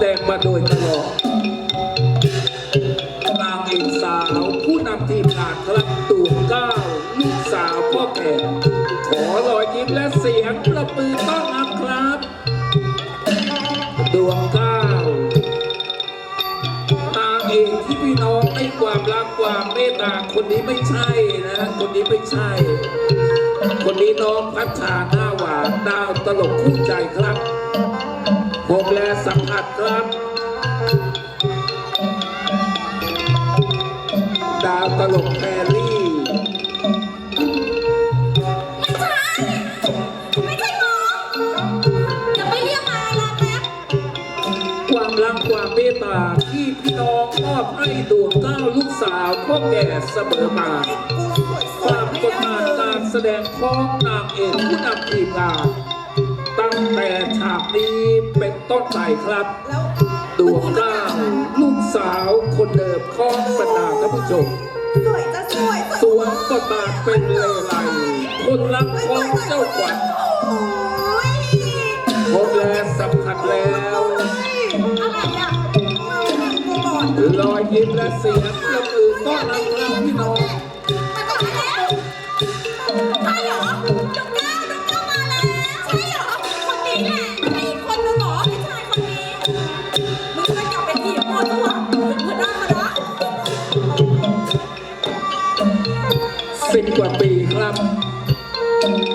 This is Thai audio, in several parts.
แสดงมาโดยตลอดนางเอกสาวผู้นำทีมงานครับตูนเก้าลูกสาวพ่อแก่ขอรอยยิ้มและเสียงประมือต้อนรับครับดวงเก้านางเอกที่พี่น้องให้ความรักความเมตตาคนนี้ไม่ใช่นะคนนี้ไม่ใช่ คนนี้น้องพัชชาหน้าหวานดาวตลกคู่ใจครับ ผมและสัมผัสครับดาวตลกแพรรี่ไม่ใช่หมออย่าไปเรียกมาลาแป๊บความรักความเมตตาที่พี่น้องมอบให้ดวงเก้าลูกสาวพ่อแก่เสมอมาความกดดันการแสดงของนางเอกผู้นำทีมงานตั้ง แต่ฉากนี้เป็นต้นไปครับแล้วดวงเก้าลูกสาวคนเดิมของบรรดาท่านผู้ชม สวยจะสวยสวมบทบาทเป็นเลไลคนรักของเจ้าขวัญโอ้ยพบและสัมผัสแล้วอะไรอะกูก่อนรอยยิ้มและเสียงประมือต้อนรับเราพี่น้อง ไม่คนนึงเหรอไม่ใช่คนนี้ มึงก็กลับไปถีบหมดตัวหัวหน้าคณะสิบกว่าปีครับ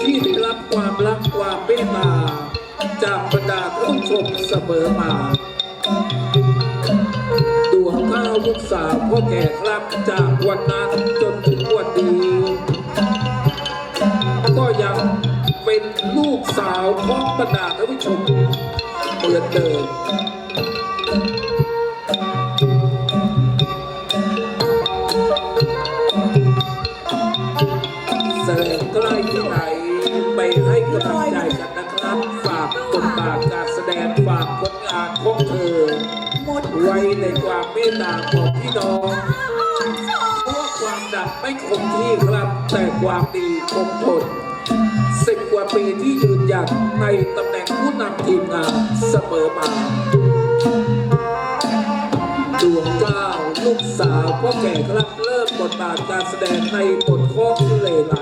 ที่ได้รับความรักความเมตตาจากบรรดาผู้ชมเสมอมาดวงข้าวลูกสาวพ่อแก่ครับจากวันนั้นจนถึง สาวของบรรดาท่านผู้ชมเหมือนเดิมแสดงใกล้ที่ไหนไปให้กำลังใจกันนะครับ ฝากบทบาทการแสดงฝากผลงานของเธอหมดไว้ในความเมตตาของพี่น้องเพราะความดับไม่คงที่ครับแต่ความดีคงทนสิบกว่าปีที่ยืน ยัดในตำแหน่งผู้นำทีมงานเสมอมาดวงเก้าลูกสาวพ่อแก่ครับเริ่มบทบาทการแสดงในบทขอเลไล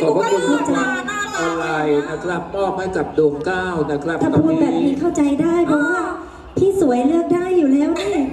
ขอบพระคุณเข้านออนไลน์นะครับมอบให้กับดวงเก้านะครับถ้าตอนพูดแบบนี้นี้ เข้าใจได้เพราะว่าพี่สวยเลือกได้อยู่แล้วนี่